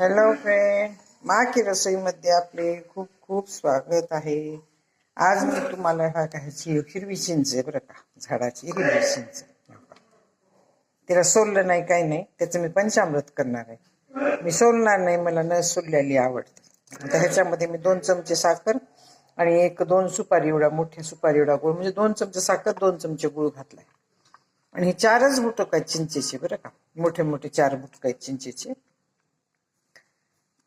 Hello friend माकी रसोईमध्ये आपले खूप खूप स्वागत आहे. आज मी तुम्हाला हा घ्यायची हिरवी चिंच आहे बरं का झाडाची हिरवी चिंच तिला सोललं नाही काही नाही. त्याचं मी पंचामृत करणार आहे. मी सोलणार नाही मला न सोललेली आवडते. आता ह्याच्यामध्ये मी दोन चमचे साखर आणि एक दोन सुपारी एवढा मोठ्या सुपारी एवढा गुळ म्हणजे दोन चमचे साखर दोन चमचे गुळ घातलाय. आणि हे चारच बुटक आहेत चिंचेचे बरं का. मोठे मोठे चार बुटक आहेत चिंचेचे.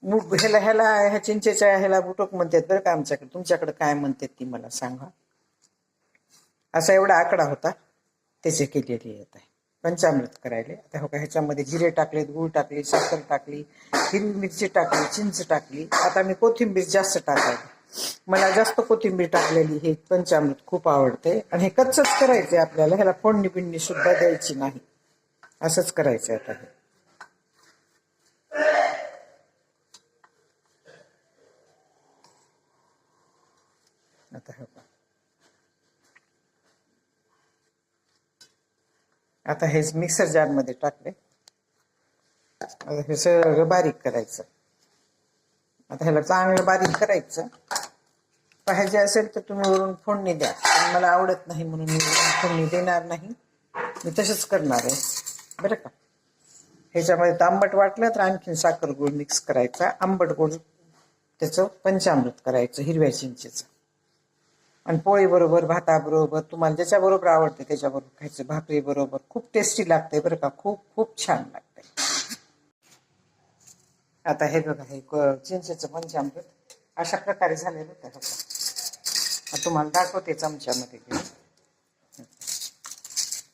ह्याला ह्याला ह्या चिंचेच्या ह्याला बुटोक म्हणतात बरं का आमच्याकडे. तुमच्याकडे काय म्हणतात ती मला सांगा. असा एवढा आकडा होता. त्याचे केलेली येत आहे पंचामृत करायले. आता हो का ह्याच्यामध्ये जिरे टाकलेत गूळ टाकली साखर टाकली हिरवी मिरची टाकली चिंच टाकली. आता मी कोथिंबीर जास्त टाकायला. मला जास्त कोथिंबीर टाकलेली हे पंचामृत खूप आवडते. आणि हे कच्चच करायचंय आपल्याला. ह्याला फोडणी बिडणी सुद्धा द्यायची नाही. असंच करायचंय आता हे. आता हे आता हे मिक्सर जारमध्ये टाकले. आता हे सगळं बारीक करायचं. आता ह्याला चांगलं बारीक करायचं. पाहिजे असेल तर तुम्ही वरून फोडणी द्या. पण मला आवडत नाही म्हणून मी वरून फोडणी देणार नाही. मी तसंच करणार आहे. बरं का? ह्याच्यामध्ये आंबट वाटलं तर आणखीन साखर गुळ मिक्स करायचा. आंबट गोड त्याचं पंचामृत करायचं हिरव्या चिंचेचं. आणि पोळी बरोबर भाताबरोबर तुम्हाला ज्याच्याबरोबर आवडते त्याच्याबरोबर खायचं. भाकरी बरोबर. खूप टेस्टी लागते बरं का. खूप खूप छान लागते आता हे बघा हे क- चिंचेचं पंचामृत अशा प्रकारे झालेलं होतं तुम्हाला दाखवते चमच्यामध्ये. घेऊन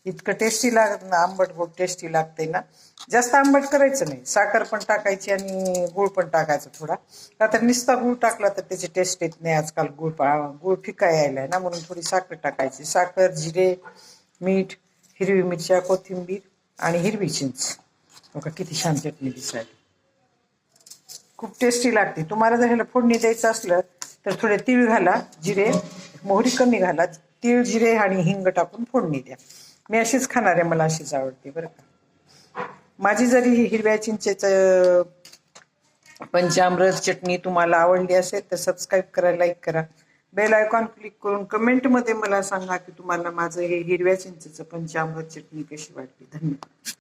इतकं टेस्टी लागत ना आंबट गोड टेस्टी लागते ना. जास्त आंबट करायचं नाही. साखर पण टाकायची आणि गूळ पण टाकायचं थोडा. आता नुसता गूळ टाकला तर त्याची टेस्ट येत नाही आजकाल. गूळ गूळ फिका यायला ना म्हणून थोडी साखर टाकायची. साखर जिरे मीठ हिरवी मिरच्या कोथिंबीर आणि हिरवी चिंच. बघा किती छान चटणी दिसायला. खूप टेस्टी लागते. तुम्हाला जर ह्याला फोडणी द्यायचं असलं तर थोडे तीळ घाला जिरे मोहरी कमी घाला. तीळ जिरे आणि हिंग टाकून फोडणी द्या. मी अशीच खाणार आहे मला अशीच आवडते बरं का. माझी जरी ही हिरव्या चिंचेचं पंचामृत चटणी तुम्हाला आवडली असेल तर सबस्क्राईब करा लाईक करा. बेल आयकॉन क्लिक करून कमेंटमध्ये मला सांगा की तुम्हाला माझं हे हिरव्या चिंचेचं पंचामृत चटणी कशी वाटली. धन्यवाद.